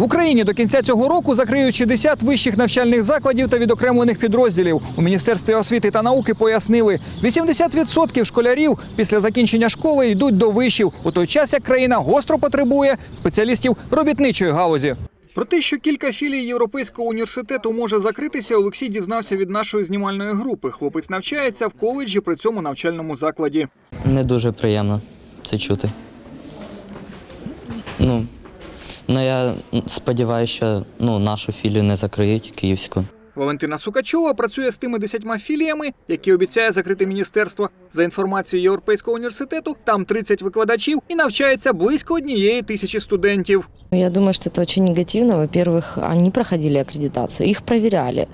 В Україні до кінця цього року закриють 60 вищих навчальних закладів та відокремлених підрозділів. У міністерстві освіти та науки пояснили, 80% школярів після закінчення школи йдуть до вишів, у той час як країна гостро потребує спеціалістів робітничої галузі. Про те, що кілька філій Європейського університету може закритися, Олексій дізнався від нашої знімальної групи. Хлопець навчається в коледжі при цьому навчальному закладі. Не дуже приємно це чути. Ну, ну я сподіваюся, що ну, нашу філію не закриють київську. Валентина Сукачова працює з тими десятьма філіями, які обіцяє закрити міністерство. За інформацією Європейського університету, там 30 викладачів і навчається близько однієї тисячі студентів. Я думаю, что это очень негативно. Во-первых, они проходили аккредитацию, их проверяли.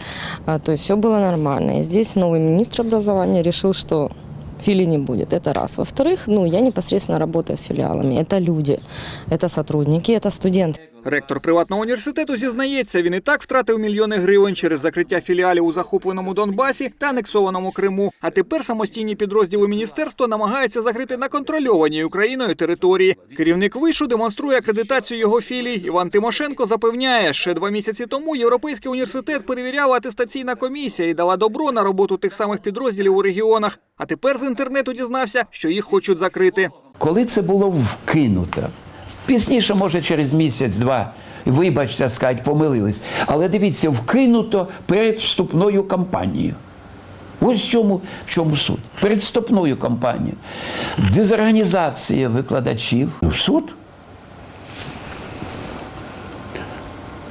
А, То есть все было нормально. И здесь новый министр образования решил, что филий не будет. Это раз. Во-вторых, ну, я непосредственно работаю с филиалами. Это люди, это сотрудники, это студенты. Ректор приватного університету зізнається, він і так втратив мільйони гривень через закриття філіалів у захопленому Донбасі та анексованому Криму. А тепер самостійні підрозділи міністерства намагаються закрити на контрольованій Україною території. Керівник вишу демонструє акредитацію його філій. Іван Тимошенко запевняє, ще два місяці тому європейський університет перевіряла атестаційна комісія і дала добро на роботу тих самих підрозділів у регіонах. А тепер з інтернету дізнався, що їх хочуть закрити. Коли це було вкинуто, пізніше, може, через місяць-два, вибачте, сказати, помилились. Але дивіться, вкинуто перед вступною кампанією. Ось в чому, в чому суть. Перед вступною кампанією. Дезорганізація викладачів в суд.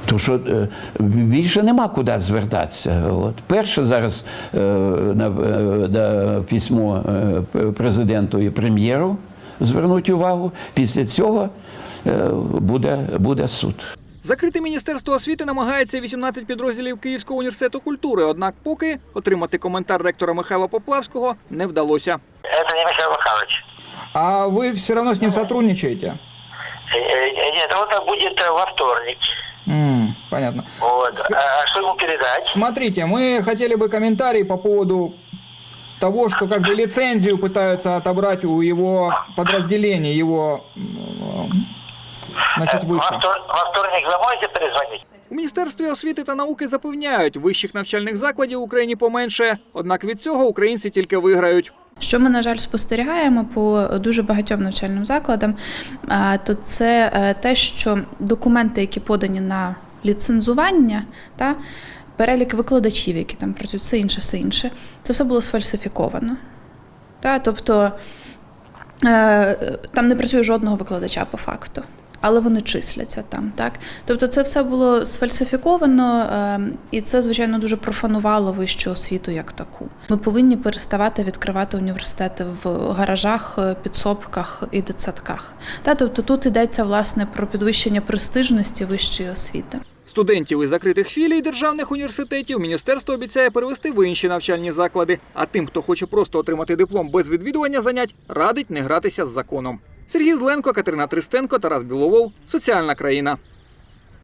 То що е, більше нема куди звертатися. От. Перше зараз е, на, е, на письмо президенту і прем'єру звернуть увагу. Після цього е, буде, буде суд. Закрити міністерство освіти намагається 18 підрозділів Київського університету культури. Однак, поки отримати коментар ректора Михайла Поплавського не вдалося. Это не Михаил Михайлович. А ви все одно з ним сотрудничаете? Э, э, Нет, это будет э, во вторник. понятно. Вот. А что ему передать? Смотрите, мы хотели бы комментарий по поводу того, что как бы лицензию пытаются отобрать у его подразделений, его м, значит, Во, выше. втор- во вторник вы можете перезвонить? У Міністерстві освіти та науки запевняють, вищих навчальних закладів в Україні поменше. Однак від цього українці тільки виграють. Що ми, на жаль, спостерігаємо по дуже багатьом навчальним закладам, а, то це е, те, що документи, які подані на ліцензування, та перелік викладачів, які там працюють, все інше, все інше, це все було сфальсифіковано. Та, тобто е, там не працює жодного викладача по факту. Але вони числяться там, так тобто це все було сфальсифіковано, е, і це звичайно дуже профанувало вищу освіту як таку. Ми повинні переставати відкривати університети в гаражах, е, підсобках і дитсадках. Та тобто тут йдеться власне про підвищення престижності вищої освіти. Студентів із закритих філій державних університетів міністерство обіцяє перевести в інші навчальні заклади. А тим, хто хоче просто отримати диплом без відвідування занять, радить не гратися з законом. Сергій Зленко, Катерина Тристенко, Тарас Біловол. Соціальна країна.